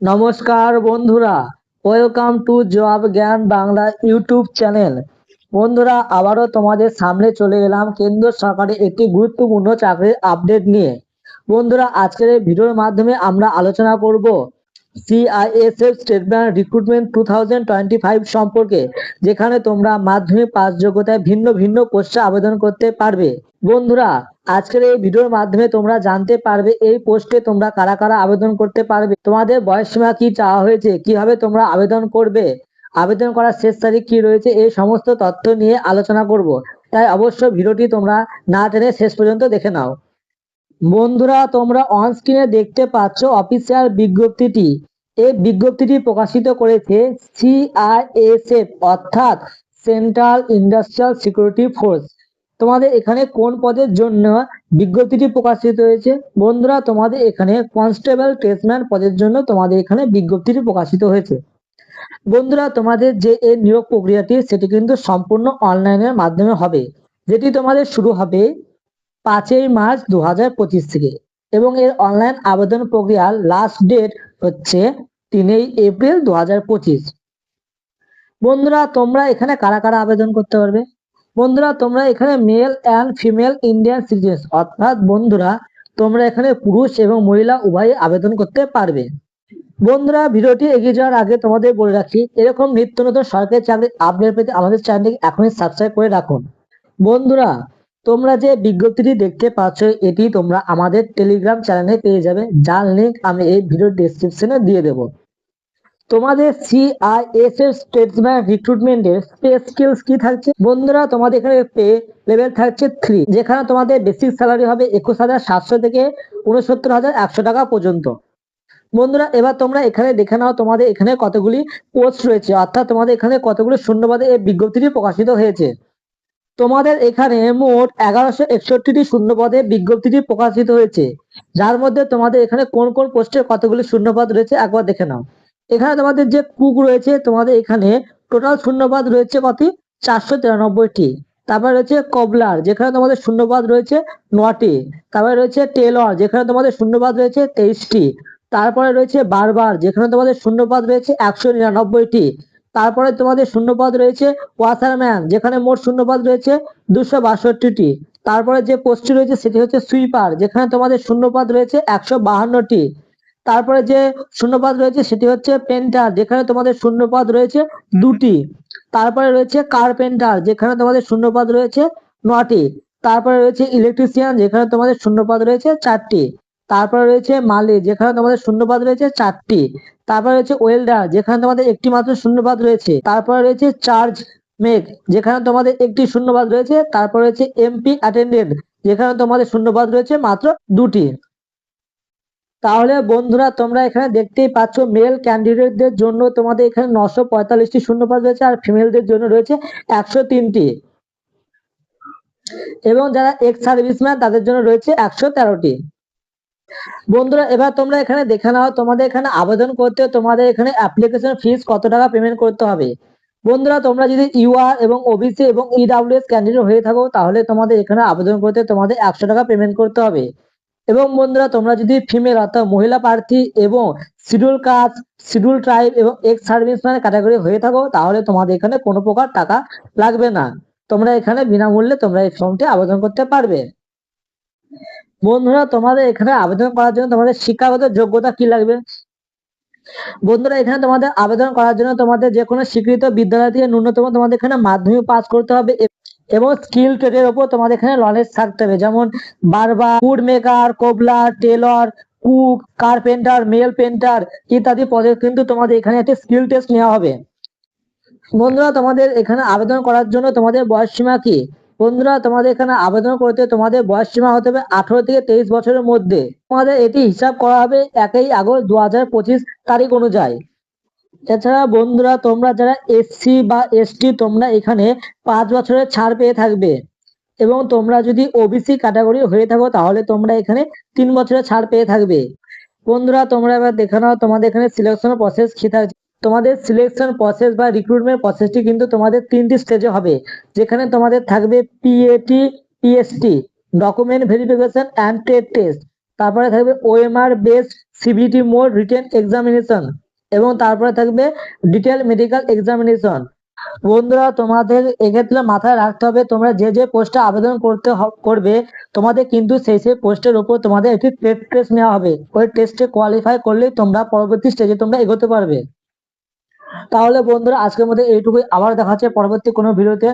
নমস্কার বন্ধুরা welcome to job জ্ঞান বাংলা ইউটিউব চ্যানেল বন্ধুরা, আবারও তোমাদের সামনে চলে এলাম কেন্দ্র সরকারের একটি গুরুত্বপূর্ণ চাকরির আপডেট নিয়ে। বন্ধুরা, আজকের এই ভিডিওর মাধ্যমে আমরা আলোচনা করব CISF state bank recruitment two thousand twenty five সম্পর্কে, যেখানে তোমরা মাধ্যমিক পাস যোগ্যতায় ভিন্ন ভিন্ন পোস্টে আবেদন করতে পারবে। বন্ধুরা, আজকের এই ভিডিওর মাধ্যমে তোমরা জানতে পারবে এই পোস্টে তোমরা কারা কারা আবেদন করতে পারবে, তোমাদের বয়স সীমা কি চাওয়া হয়েছে, কীভাবে তোমরা আবেদন করবে, আবেদন করার শেষ তারিখ কি রয়েছে, এই সমস্ত তথ্য নিয়ে আলোচনা করব। তাই অবশ্যই ভিডিওটি তোমরা না টেনে শেষ পর্যন্ত দেখে নাও। বন্ধুরা, তোমরা অন স্ক্রিনে দেখতে পাচ্ছ অফিসিয়াল বিজ্ঞপ্তিটি। এই বিজ্ঞপ্তিটি প্রকাশিত করেছে সিআইএসএফ অর্থাৎ সেন্ট্রাল ইন্ডাস্ট্রিয়াল সিকিউরিটি ফোর্স তোমাদের এখানে কোন পদের জন্য বিজ্ঞপ্তিটি প্রকাশিত হয়েছে? বন্ধুরা, তোমাদের এখানে কনস্টেবল টেস্টম্যান পদের জন্য তোমাদের এখানে বিজ্ঞপ্তিটি প্রকাশিত হয়েছে। বন্ধুরা, তোমাদের যে এই নিয়োগ প্রক্রিয়াটি, সেটি কিন্তু সম্পূর্ণ অনলাইনের মাধ্যমে হবে। যেটি তোমাদের শুরু হবে পাঁচই মার্চ দু থেকে। এবং এর অনলাইন আবেদন প্রক্রিয়ার লাস্ট ডেট হচ্ছে তিনই এপ্রিল দু বন্ধুরা, তোমরা এখানে কারা কারা আবেদন করতে পারবে? বন্ধুরা, তোমরা এখানে male and female Indian citizen অর্থাৎ বন্ধুরা, তোমরা এখানে পুরুষ এবং মহিলা উভয়ই আবেদন করতে পারবে। বন্ধুরা, ভিডিওটি এগিয়ে যাওয়ার আগে তোমাদের বলে রাখি, এরকম নিত্য নতুন সরকারি চাকরির আপডেট পেতে আমাদের চ্যানেলটি এখনই সাবস্ক্রাইব করে রাখুন। বন্ধুরা, তোমরা যে বিজ্ঞপ্তিটি দেখতে পাচ্ছ, এটি তোমরা আমাদের টেলিগ্রাম চ্যানেলে পেয়ে যাবে। যার লিঙ্ক আমি এই ভিডিও ডেসক্রিপশনে দিয়ে দেব। তোমাদের সিআইএস এর স্টেটসম্যান রিক্রুটমেন্টের পে স্কিলস কি থাকছে? বন্ধুরা, তোমাদের এখানে পে লেভেল থাকছে থ্রি যেখানে তোমাদের বেসিক স্যালারি হবে একুশ হাজার সাতশো থেকে উনসত্তর হাজার একশো টাকা পর্যন্ত। বন্ধুরা, এবার তোমরা এখানে দেখে নাও তোমাদের এখানে কতগুলি পোস্ট রয়েছে, অর্থাৎ তোমাদের এখানে কতগুলি শূন্যপদে এই বিজ্ঞপ্তিটি প্রকাশিত হয়েছে। তোমাদের এখানে মোট এগারোশো একষট্টিটি শূন্যপদে বিজ্ঞপ্তিটি প্রকাশিত হয়েছে। যার মধ্যে তোমাদের এখানে কোন কোন পোস্টে কতগুলি শূন্যপদ রয়েছে একবার দেখে নাও। এখানে তোমাদের যে কুক রয়েছে, তোমাদের এখানে টোটাল শূন্যপদ রয়েছে কত? চারশো তিরানব্বইটি। তারপরে রয়েছে কবলার, যেখানে তোমাদের শূন্যপদ রয়েছে নটি। তারপরে রয়েছে টেলর, যেখানে তোমাদের শূন্যপদ রয়েছে তেইশটি। তারপরে রয়েছে বারবার, যেখানে তোমাদের শূন্যপদ রয়েছে একশো নিরানব্বইটি। তারপরে তোমাদের শূন্যপদ রয়েছে ওয়াসারম্যান যেখানে মোট শূন্যপদ রয়েছে দুশো বাষট্টিটি। তারপরে যে পোস্টটি রয়েছে, সেটি হচ্ছে সুইপার, যেখানে তোমাদের শূন্যপদ রয়েছে একশো বাহান্নটি। তারপরে যে শূন্যপদ রয়েছে সেটি হচ্ছে পেন্টার, যেখানে তোমাদের শূন্যপদ রয়েছে দুটি। তারপরে রয়েছে কার্পেন্টার, যেখানে তোমাদের শূন্যপদ রয়েছে নটি। তারপরে রয়েছে ইলেকট্রিশিয়ান, যেখানে তোমাদের শূন্যপদ রয়েছে চারটি। তারপরে রয়েছে মালি, যেখানে তোমাদের শূন্যপদ রয়েছে চারটি। তারপরে রয়েছে ওয়েল্ডার, যেখানে তোমাদের একটি মাত্র শূন্যপদ রয়েছে। তারপরে রয়েছে চার্জ মেক, যেখানে তোমাদের একটি শূন্যপদ রয়েছে। তারপরে রয়েছে এমপি অ্যাটেন্ডেন্ট, যেখানে তোমাদের শূন্যপদ রয়েছে মাত্র দুটি। তাহলে বন্ধুরা, তোমরা এখানে দেখতেই পাচ্ছ মেল ক্যান্ডিডেটদের জন্য তোমাদের এখানে নশো পঁয়তাল্লিশটি শূন্যপদ রয়েছে আর ফিমেলদের জন্য রয়েছে একশো তিনটি। এবং যারা এক্স সার্ভিসম্যান তাদের জন্য রয়েছে একশো তেরোটি। বন্ধুরা, এবার তোমরা এখানে দেখে নাও, তোমাদের এখানে আবেদন করতে তোমাদের এখানে অ্যাপ্লিকেশন ফিস কত টাকা পেমেন্ট করতে হবে। বন্ধুরা, তোমরা যদি ইউআর এবং ওবিসি এবং ইডাব্লিউএস ক্যান্ডিডেট হয়ে থাকো, তাহলে তোমাদের এখানে আবেদন করতে তোমাদের একশো টাকা পেমেন্ট করতে হবে। এবং বন্ধুরা, তোমরা যদি ফিমেল অর্থাৎ মহিলা প্রার্থী এবং শিডিউল কাস্ট শিডিউল ট্রাইব এবং এক্স সার্ভিসম্যান ক্যাটাগরি হয়ে থাকো, তাহলে তোমাদের এখানে কোনো প্রকার টাকা লাগবে না। তোমরা এখানে বিনামূল্যে তোমরা এই ফর্মটি আবেদন করতে পারবে। বন্ধুরা, তোমাদের এখানে আবেদন করার জন্য তোমাদের শিক্ষাগত যোগ্যতা কি লাগবে? বন্ধুরা, এখানে তোমাদের আবেদন করার জন্য তোমাদের যে কোনো স্বীকৃত বিদ্যালয় থেকে ন্যূনতম তোমাদের এখানে মাধ্যমিক পাস করতে হবে। এবং স্কিল ট্রেডের উপর তোমাদের এখানে নলেজ থাকতে হবে। যেমন বারবার food maker cobbler tailor cook carpenter male painter ইত্যাদি পদে কিন্তু তোমাদের এখানে একটা স্কিল টেস্ট নেওয়া হবে। বন্ধুরা, তোমাদের এখানে আবেদন করার জন্য তোমাদের বয়স সীমা কি? বন্ধুরা, তোমাদের এখানে আবেদন করতে তোমাদের বয়স সীমা হতে হবে আঠারো থেকে তেইশ বছরের মধ্যে। তোমাদের এটি হিসাব করা হবে একই আগস্ট দু তারিখ অনুযায়ী। এছাড়া বন্ধুরা, তোমরা যারা এসসি বা এসটি তোমরা এখানে পাঁচ বছরের ছাড় পেয়ে থাকবে। এবং তোমরা যদি ওবিসি ক্যাটাগরি হয়ে থাকো, তাহলে তোমরা এখানে তিন বছরের ছাড় পেয়ে থাকবে। বন্ধুরা, তোমরা এবার দেখে নাও, তোমাদের এখানে সিলেকশন প্রসেস কি থাকছে। তোমাদের সিলেকশন প্রসেস বা রিক্রুটমেন্ট প্রসেসটি কিন্তু তোমাদের তিনটি স্টেজে হবে। যেখানে তোমাদের থাকবে PAT PST document verification and trade test তারপরে থাকবে OMR based CBT mode written examination এবং তারপরে থাকবে ডিটেল মেডিকেল এক্সামিনেশন বন্ধুরা, তোমাদের এক্ষেত্রে মাথায় রাখতে হবে, তোমরা যে যে পোস্টে আবেদন করতে করবে, তোমাদের কিন্তু সেই সেই পোস্টের উপর তোমাদের একটি টেস্ট টেস্ট নেওয়া হবে। ওই টেস্টে কোয়ালিফাই করলে তোমরা পরবর্তী স্টেজে তোমরা এগোতে পারবে। তাহলে বন্ধুরা, আজকের মধ্যে এইটুকুই। আবার দেখা হচ্ছে পরবর্তী কোনো ভিডিওতে